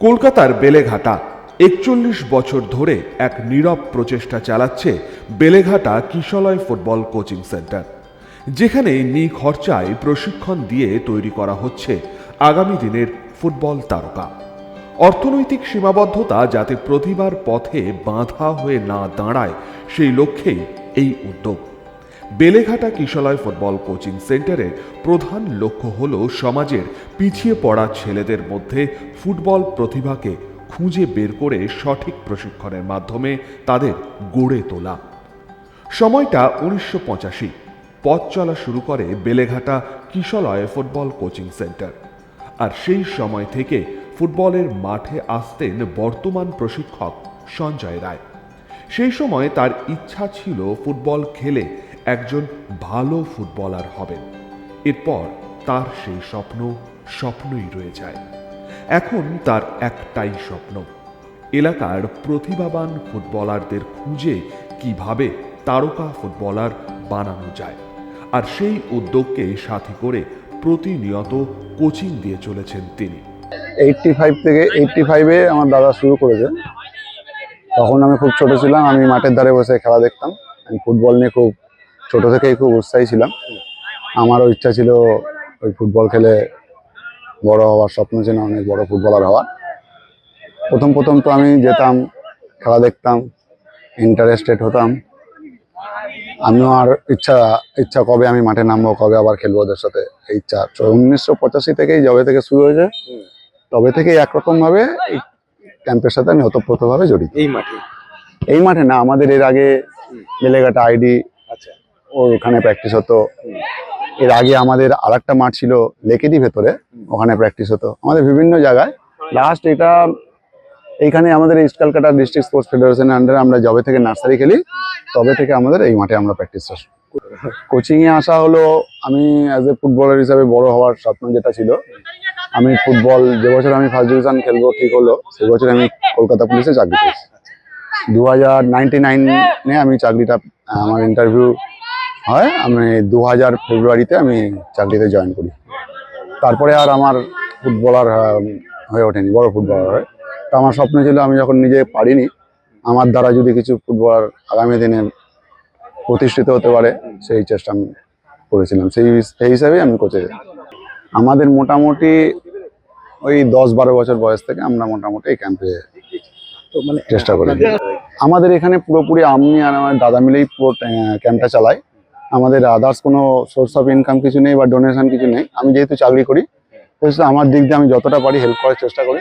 কলকাতার বেলেঘাটা। একচল্লিশ বছর ধরে এক নীরব প্রচেষ্টা চালাচ্ছে Beleghata Kishalay football coaching centre. যেখানে নিখরচায় প্রশিক্ষণ দিয়ে তৈরি করা হচ্ছে আগামী দিনের ফুটবল তারকা। অর্থনৈতিক সীমাবদ্ধতা যাতে প্রতিবার পথে বাঁধা হয়ে না দাঁড়ায় সেই লক্ষ্যেই এই উদ্যোগ। বেলেঘাটা কিশলয় ফুটবল কোচিং সেন্টারের প্রধান লক্ষ্য হল সমাজের পিছিয়ে পড়া ছেলেদের মধ্যে ফুটবল প্রতিভাকে খুঁজে বের করে সঠিক প্রশিক্ষণের মাধ্যমে তাদের গড়ে তোলা। সময়টা উনিশশো পঁচাশি। পথ চলা শুরু করে Beleghata Kishalay football coaching centre. আর সেই সময় থেকে ফুটবলের মাঠে আসতেন বর্তমান প্রশিক্ষক সঞ্জয় রায়। সেই সময় তার ইচ্ছা ছিল ফুটবল খেলে একজন ভালো ফুটবলার হবেন। এরপর তার সেই স্বপ্ন স্বপ্নই রয়ে যায়। এখন তার একটাই স্বপ্ন, এলাকার প্রতিভাবান ফুটবলারদের খুঁজে কীভাবে তারকা ফুটবলার বানানো যায়। আর সেই উদ্যোগকে সাথী করে প্রতিনিয়ত কোচিং দিয়ে চলেছেন তিনি। এইটটি ফাইভ থেকে এইটটি ফাইভে আমার দাদা শুরু করেছে। তখন আমি খুব ছোট ছিলাম, আমি মাঠের ধারে বসে খেলা দেখতাম। আমি ফুটবল নিয়ে খুব ছোট থেকেই খুব উৎসাহী ছিলাম। আমারও ইচ্ছা ছিল ওই ফুটবল খেলে বড় হওয়ার স্বপ্ন ছিল অনেক বড় ফুটবলার হওয়ার। প্রথম প্রথম তো আমি যেতাম খেলা দেখতাম ইন্টারেস্টেড হতাম। আমিও আর ইচ্ছা ইচ্ছা কবে আমি মাঠে নামবো কবে আবার খেলব ওদের সাথে? এই ইচ্ছা। উনিশশো পঁচাশি থেকেই যবে থেকে শুরু হয়েছে তবে থেকে একরকম ভাবে এই ক্যাম্পের সাথে আমি ওতপ্রোতভাবে জড়িত। এই মাঠে? এই মাঠে না আমাদের এর আগে বেলেঘাটা আইডি আচ্ছা ওখানে প্র্যাকটিস হতো। এর আগে আমাদের আর একটা মাঠ ছিল লেকেরই ভেতরে, ওখানে প্র্যাকটিস হতো। আমাদের বিভিন্ন জায়গায়। লাস্ট এটা এইখানে আমাদের ইস্ট কলকাতা ডিস্ট্রিক্ট স্পোর্টস ফেডারেশনের আন্ডারে আমরা যবে থেকে নার্সারি খেলি, তবে থেকে আমাদের এই মাঠে আমরা প্র্যাকটিস কোচিং এ আসা হলো, আমি অ্যাজ এ ফুটবলার হিসাবে বড় হওয়ার স্বপ্ন যেটা ছিল, আমি ফুটবল যে বছর আমি ফার্স্ট ডিভিশন খেলব ঠিক হলো, সে বছর আমি কলকাতা পুলিশে চাকরি পেয়েছি। দু হাজার নাইনটি নাইনে আমি চাকরিটা, আমার ইন্টারভিউ হয় আমি দু হাজার ফেব্রুয়ারিতে আমি চাকরিতে জয়েন করি। তারপরে আর আমার ফুটবলার হয়ে ওঠেনি বড় ফুটবলার হয়ে। তা আমার স্বপ্ন ছিল আমি যখন নিজে পারিনি আমার দ্বারা যদি কিছু ফুটবলার আগামী দিনে প্রতিষ্ঠিত হতে পারে সেই চেষ্টা আমি করেছিলাম। সেই সেই হিসাবেই আমি কোচে যাই। আমাদের মোটামুটি ওই দশ বারো বছর বয়স থেকে আমরা মোটামুটি এই ক্যাম্পে তো মানে চেষ্টা করি। আমাদের এখানে পুরোপুরি আমি আর আমার দাদা মিলেই পুরো ক্যাম্পটা চালাই। আমাদের আদার্স কোনো সোর্স অফ ইনকাম কিছু নেই বা ডোনেশন কিছু নেই আমি যেহেতু চাকরি করি আমার দিক দিয়ে আমি যতটা পারি হেল্প করার চেষ্টা করি।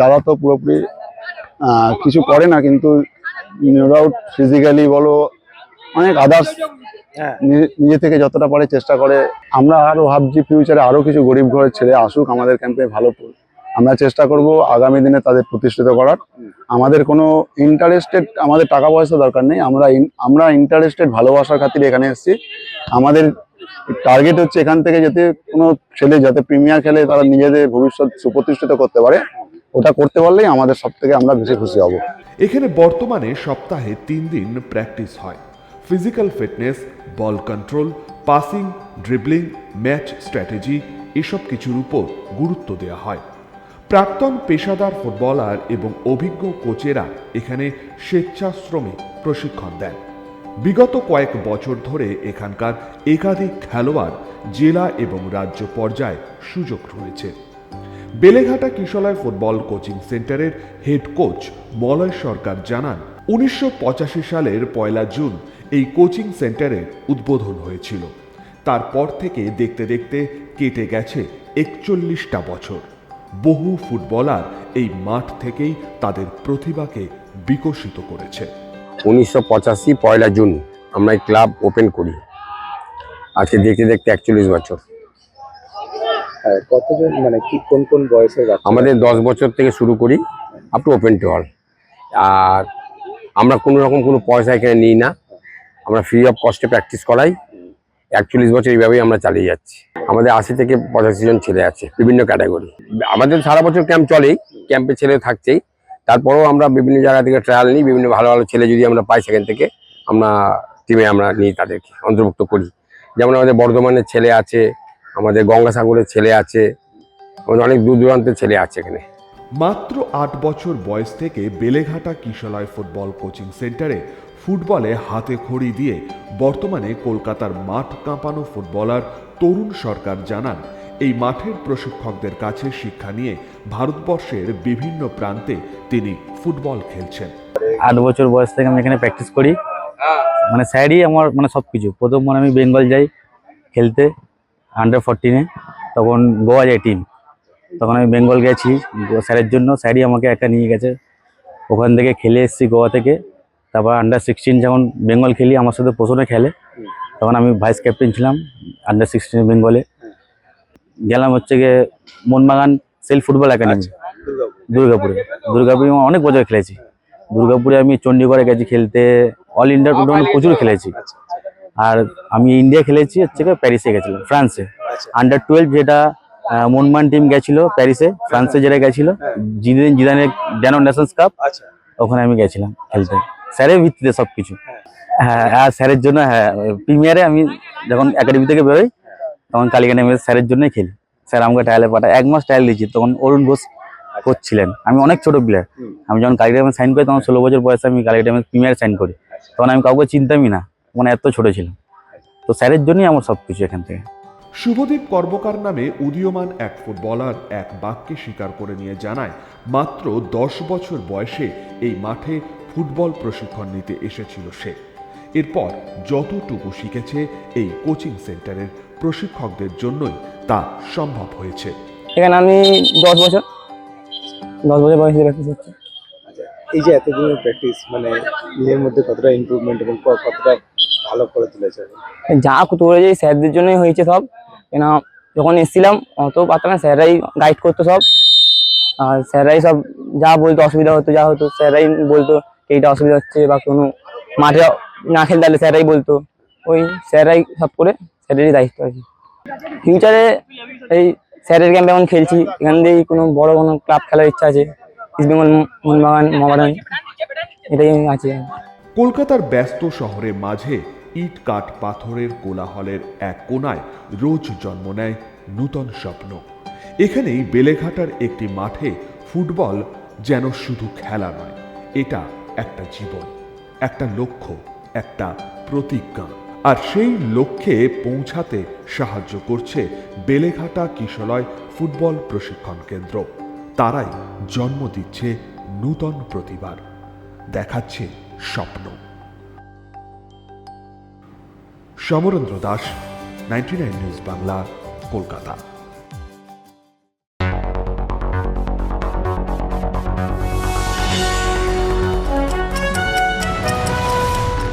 দাদা তো পুরোপুরি কিছু করে না কিন্তু আউট ফিজিক্যালি বলো অনেক আদার্স হ্যাঁ। নিজে থেকে যতটা পারে চেষ্টা করে। আমরা আরও ভাবছি ফিউচারে আরও কিছু গরিব ঘরের ছেলে আসুক আমাদের ক্যাম্পে ভালো আমরা চেষ্টা করব আগামী দিনে তাদের প্রতিষ্ঠিত করার। আমাদের কোনো ইন্টারেস্টেড আমাদের টাকা পয়সা দরকার নেই। আমরা আমরা ইন্টারেস্টেড ভালোবাসার খাতিরে এখানে এসেছি। আমাদের টার্গেট হচ্ছে এখান থেকে যাতে কোনো ছেলে যাতে প্রিমিয়ার খেলে তারা নিজেদের ভবিষ্যৎ সুপ্রতিষ্ঠিত করতে পারে। ওটা করতে পারলেই আমাদের সব থেকে আমরা বেশি খুশি হব। এখানে বর্তমানে সপ্তাহে তিন দিন প্র্যাকটিস হয়। Physical fitness ball control passing dribbling match strategy এসব কিছুর উপর গুরুত্ব দেওয়া হয়। প্রাক্তন পেশাদার ফুটবলার এবং অভিজ্ঞ কোচেরা এখানে স্বেচ্ছাশ্রমে প্রশিক্ষণ দেন। বিগত কয়েক বছর ধরে এখানকার একাধিক খেলোয়াড় জেলা এবং রাজ্য পর্যায়ে সুযোগ রয়েছে। বেলেঘাটা কিশলয় ফুটবল কোচিং সেন্টারের হেড কোচ মলয় সরকার জানান, উনিশশো পঁচাশি সালের পয়লা জুন এই কোচিং সেন্টারের উদ্বোধন হয়েছিল। তারপর থেকে দেখতে দেখতে কেটে গেছে একচল্লিশটা বছর। বহু ফুটবলার এই মাঠ থেকেই তাদের প্রতিভাকে বিকশিত করেছে। উনিশশো পঁচাশি পয়লা জুন আমরা এই ক্লাব ওপেন করি। আজকে দেখতে দেখতে একচল্লিশ বছর। হ্যাঁ, কতজন মানে কি কোন কোন বয়সের বাচ্চা আমাদের দশ বছর থেকে শুরু করি up to open to all আর আমরা কোনো রকম কোনো পয়সা এখানে নিই না। আমরা ফ্রি অফ কস্টে প্র্যাকটিস করাই। একচল্লিশ বছর এইভাবেই আমরা চালিয়ে যাচ্ছি। আমাদের আশি থেকে পঁচাশি জন ছেলে আছে, বিভিন্ন ক্যাটাগরি আমাদের সারা বছর ক্যাম্প চলেই ক্যাম্পে ছেলে থাকছেই। তারপরেও আমরা বিভিন্ন জায়গা থেকে ট্রায়াল নিই, বিভিন্ন ভালো ভালো ছেলে যদি আমরা পাই সেখান থেকে আমরা টিমে আমরা নিই তাদেরকে, অন্তর্ভুক্ত করি। যেমন আমাদের বর্ধমানের ছেলে আছে, আমাদের গঙ্গাসাগরের ছেলে আছে, আমাদের অনেক দূর দূরান্তের ছেলে আছে এখানে। মাত্র আট বছর বয়স থেকে বেলেঘাটা কিশলয় ফুটবল কোচিং সেন্টারে ফুটবলে হাতে খড়ি দিয়ে বর্তমানে কলকাতার মাঠ কাঁপানো ফুটবলার তরুণ সরকার জানান, এই মাঠের প্রশিক্ষকদের কাছে শিক্ষা নিয়ে ভারতবর্ষের বিভিন্ন প্রান্তে তিনি ফুটবল খেলছেন। আট বছর বয়স থেকে আমি এখানে প্র্যাকটিস করি। মানে স্যারই আমার মানে সব কিছু প্রথম মানে আমি বেঙ্গল যাই খেলতে আন্ডার ফোরটিনে তখন গোয়া যায় টিম তখন আমি বেঙ্গল গেছি স্যারের জন্য। স্যারই আমাকে একা নিয়ে গেছে। ওখান থেকে খেলে এসেছি গোয়া থেকে। তারপর আন্ডার সিক্সটিন যখন বেঙ্গল খেলি আমার সাথে পোষণে খেলে তখন আমি ভাইস ক্যাপ্টেন ছিলাম আন্ডার সিক্সটিন বেঙ্গলে। গেলাম হচ্ছে গিয়ে মোহনবাগান সেল ফুটবল একাডেমি দুর্গাপুরে। দুর্গাপুরে। অনেক বছর খেলেছি। দুর্গাপুরে আমি চণ্ডীগড়ে গেছি খেলতে অল ইন্ডিয়া টুর্নামেন্ট প্রচুর খেলেছি। আর আমি ইন্ডিয়া খেলেছি হচ্ছে গিয়ে প্যারিসে গেছিলাম ফ্রান্সে আন্ডার টুয়েলভ যেটা মনমান টিম গেছিল প্যারিসে ফ্রান্সে যেটা গেছিল জিদান জিদানের ড্যানো নেশনস কাপ আচ্ছা। ওখানে আমি গেছিলাম খেলতে। স্যারের ভিত্তিতে সব কিছু হ্যাঁ আর স্যারের জন্য হ্যাঁ প্রিমিয়ারে আমি যখন একাডেমি থেকে বেরোই তখন কালীঘাটে আমি স্যারের জন্যই খেলি। স্যার আমাকে ট্রায়ালে পাঠায় এক মাস ট্রায়াল দিয়েছি তখন অরুণ ঘোষ করছিলেন। আমি অনেক ছোট প্লেয়ার আমি যখন কালীঘাটে সাইন করি তখন ষোলো বছর বয়সে আমি কালীঘাটে প্রিমিয়ার সাইন করি। তখন আমি কাউকে চিনতামই না মানে এত ছোট ছিলাম। তো স্যারের জন্যই আমার সব কিছু এখান থেকে। শুভদীপ কর্মকার নামে উদীয়মান এক ফুটবলার এক বাক্যে স্বীকার করে নিয়ে জানায় মাত্র দশ বছর বয়সে এই মাঠে ফুটবল প্রশিক্ষণ নিতে এসেছিল সে। এরপর যতটুকু শিখেছে এই কোচিং সেন্টারের প্রশিক্ষকদের জন্যই তা সম্ভব হয়েছে। এখানে আমি দশ বছর দশ বছর বয়সে প্র্যাকটিস হচ্ছে আচ্ছা এই যে এতদিনের প্র্যাকটিস মানে নিজের মধ্যে কতটা ইমপ্রুভমেন্ট এবং কতটা ভালো করে তুলেছে? যা করে যে স্যারদের জন্যই হয়েছে সব। কেন যখন এসেছিলাম অত পারতাম না স্যাররাই গাইড করতো সব। আর স্যাররাই সব যা বলতো অসুবিধা হতো যা হতো স্যাররাই বলতো এইটা অসুবিধা হচ্ছে বা কোনো মাঠে না খেলতে পারলে স্যাররাই বলতো। ওই স্যাররাই সব করে স্যারেরই দায়িত্ব আছে ফিউচারে এই স্যারের ক্যাম্পে এখন খেলছি, এখান দিয়েই কোনো বড় কোনো ক্লাব খেলার ইচ্ছা আছে। ইস্ট বেঙ্গল মোহনবাগান মোহামেডান এটাই আছে। কলকাতার ব্যস্ত শহরের মাঝে ইট কাঠ পাথরের কোলাহলের এক কোনায় রোজ জন্ম নেয় নূতন স্বপ্ন। এখানেই বেলেঘাটার একটি মাঠে ফুটবল যেন শুধু খেলা নয়, এটা একটা জীবন, একটা লক্ষ্য, একটা প্রতিজ্ঞা। আর সেই লক্ষ্যে পৌঁছাতে সাহায্য করছে বেলেঘাটা কিশলয় ফুটবল প্রশিক্ষণ কেন্দ্র। তারাই জন্ম দিচ্ছে নূতন প্রতিভার, দেখাচ্ছে স্বপ্ন। Samarendra Das, ninety news Bangla, Kolkata.